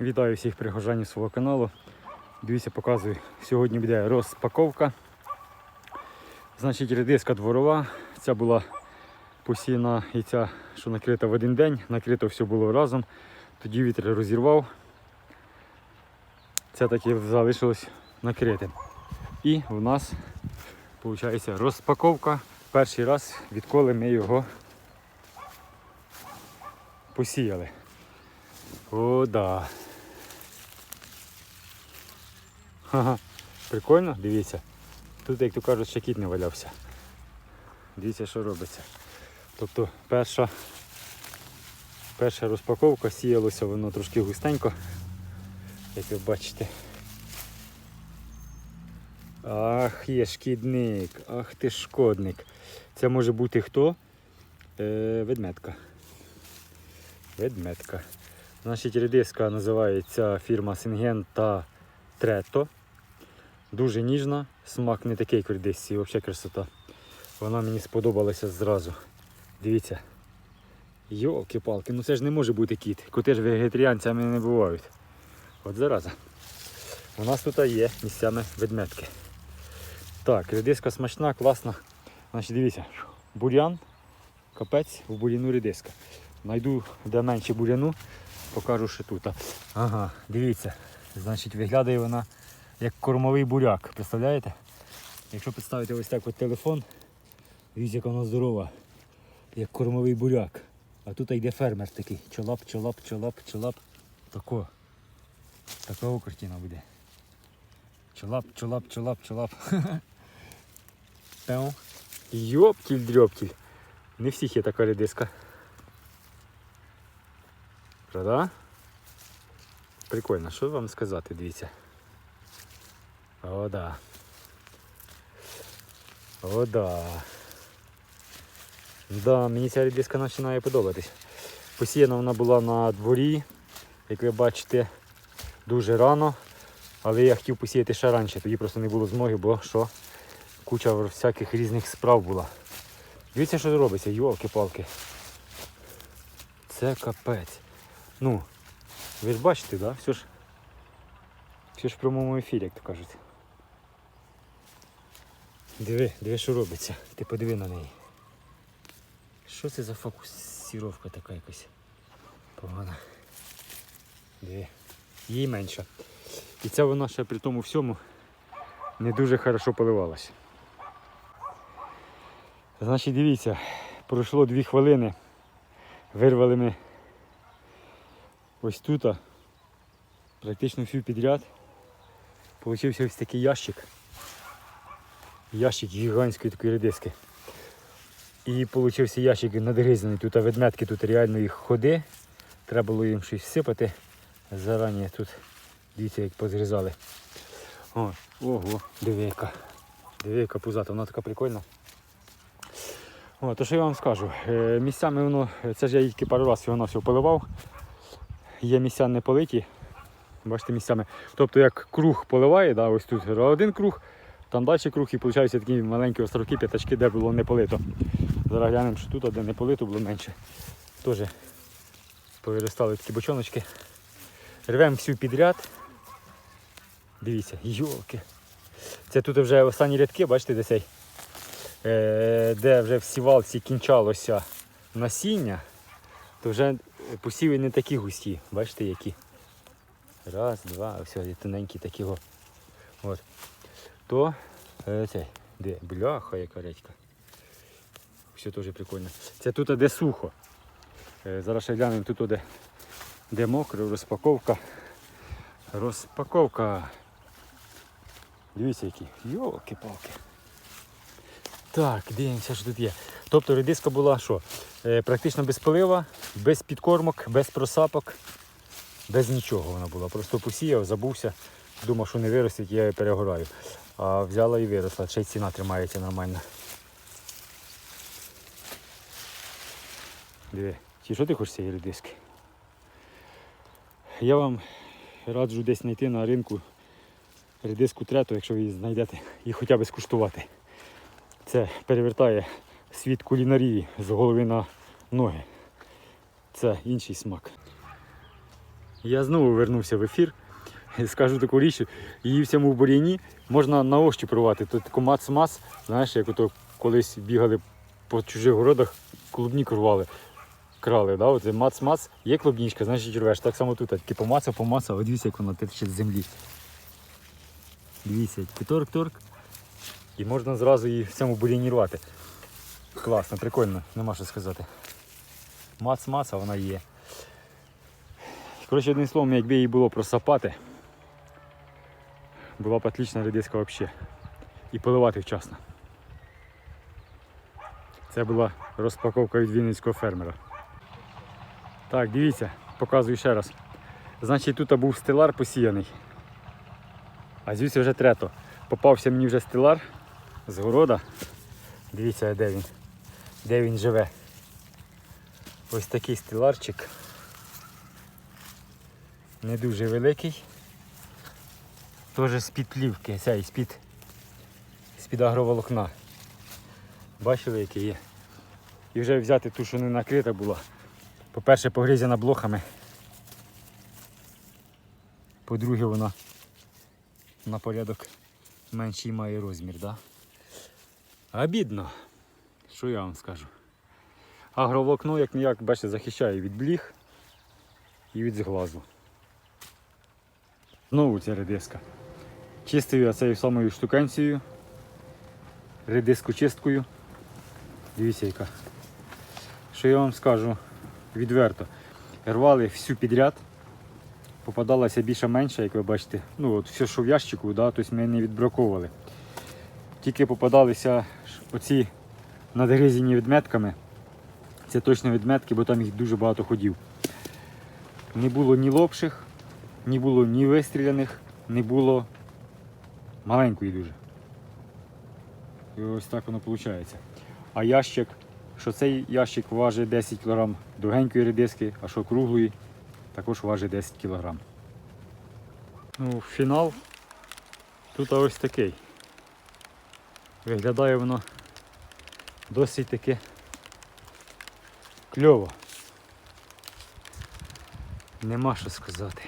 Вітаю всіх прихожанів свого каналу. Дивіться, показую. Сьогодні буде розпаковка. Значить, редиска дворова. Ця була посіяна і ця, що накрита в один день. Накрито все було разом. Тоді вітер розірвав. Це таки залишилось накритим. І в нас виходить розпаковка. Перший раз, відколи ми його посіяли. О, да. Ха-ха. Прикольно, дивіться. Тут, як то кажуть, ще кіт не валявся. Дивіться, що робиться. Тобто перша, перша розпаковка сіялося воно трошки густенько, як ви бачите. Ах, є шкідник, ах ти шкодник. Це може бути хто? Е, ведметка. Ведметка. Значить, редиска називається фірма Сингента Трето. Дуже ніжна, смак не такий, редисці, взагалі красота. Вона мені сподобалася зразу. Дивіться. Йолки-палки, ну це ж не може бути кіт. Коти ж вегетаріанцями не бувають. От зараза. У нас тут є місцями ведметки. Так, редиска смачна, класна. Значить, дивіться, бурян, капець, в буряну редиска. Найду де менше буряну, покажу ще тут. Ага, дивіться. Значить, виглядає вона як кормовий буряк. Представляєте? Якщо підставити ось так от телефон, дивіться, яка вона здорова, як кормовий буряк. А тут йде фермер такий. Чолап, чолап, чолап, чолап. Тако. Такова картина буде. Чолап, чолап, чолап, чолап. Пеу. Йоптіль-дрьоптіль. Не всіх є така редиска. Правда? Прикольно, що вам сказати, дивіться. О, да. О, да. Да, мені ця редиска починає подобатись. Посіяна вона була на дворі, як ви бачите, дуже рано. Але я хотів посіяти ще раніше, тоді просто не було змоги, бо що куча всяких різних справ була. Дивіться, що робиться, йолки-палки. Це капець. Ну, ви ж бачите, да? Все ж, все ж в прямому ефірі, як то кажуть. Диви, диви, що робиться. Ти подиви на неї. Що це за фокусіровка така якась погана. Диви. Їй менша. І ця вона ще при тому всьому не дуже хорошо поливалася. Значить, дивіться, пройшло дві хвилини. Вирвали ми ось тут, практично всю підряд. Получився ось такий ящик. Ящик гігантської такої редиски. І получився ящик надгризаний. Тут ведметки, тут реально їх ходи. Треба було їм щось всипати. Зарані тут дивіться, як позгризали. О, ого, диви яка. Пузата, вона така прикольна. О, то що я вам скажу, е, місцями воно, це ж я тільки пару разів всього всього поливав. Є місця не политі. Бачите, місцями. Тобто як круг поливає, да, ось тут один круг, там далі круг і виходить такі маленькі островки, п'ятачки, де було не полито. Зараз глянемо, що тут, а де не полито, було менше. Теж повиростали такі бочоночки. Рвемо всю підряд. Дивіться, йолки. Це тут вже останні рядки, бачите, де цей, е, де вже в сівалці кінчалося насіння, то вже посіви не такі густі, бачите які. Раз, два, все, тоненькі такі. От. То е, цей, де бляха яка редька. Все теж прикольно. Це тут де сухо. Е, зараз ще глянемо тут, де, де мокро, розпаковка. Розпаковка. Дивіться які. Йолки-палки. Так, дивимося, що тут є. Тобто редиска була що? Е, практично без полива, без підкормок, без просапок, без нічого вона була. Просто посіяв, забувся, думав, що не виростить, я її перегораю. А взяла і виросла, ще й ціна тримається нормально. Диви, чи що ти хочеш цієї редиски? Я вам раджу десь знайти на ринку редиску трету, якщо ви її знайдете, і хоча б скуштувати. Це перевертає світ кулінарії з голови на ноги. Це інший смак. Я знову вернувся в ефір. Скажу таку річ, її в цьому бур'яні можна на ощупь рвати. Тут тако мац-мац, знаєш, як ото колись бігали по чужих городах, клубніку рвали, крали. Да? Оце мац-мац, є клубнічка, значить рвеш. Так само тут, тільки помацав, помацав, а дивіться, як вона тече з землі. Дивіться, торк-торк. І можна зразу її в цьому бур'яні рвати. Класно, прикольно, нема що сказати. Мац-мац, а вона є. Коротше, одним словом, якби її було просапати, була б отлічна редиска взагалі. І поливати вчасно. Це була розпаковка від вінницького фермера. Так, дивіться, показую ще раз. Значить, тут був стелар посіяний. А звідси вже трето. Попався мені вже стелар з города. Дивіться, де він. Де він живе. Ось такий стеларчик. Не дуже великий. Теж з-під плівки, цей з-під з-під агроволокна. Бачили, який є. І вже взяти ту, що не накрита була. По-перше, погризена блохами. По-друге, вона на порядок менший має розмір, да? А бідно. Що я вам скажу? Агроволокно, як ніяк, бачите, захищає від бліг і від зглазу. Знову ця редиска. Чистив я цією самою штукенцією. Редиску чисткою. Дивіться яка. Що я вам скажу відверто. Рвали всю підряд. Попадалася більше менше, як ви бачите. Ну от все, що в ящику, да, тобто ми не відбраковували. Тільки попадалися оці надгризені відметками. Це точно відметки, бо там їх дуже багато ходів. Не було ні лопших, не було ні вистріляних, не було маленької дуже. І ось так воно виходить. А ящик, що цей ящик важить 10 кг довгенької редиски, а що круглої, також важить 10 кг. Ну, фінал тут ось такий. Виглядає воно досить таки кльово. Нема що сказати.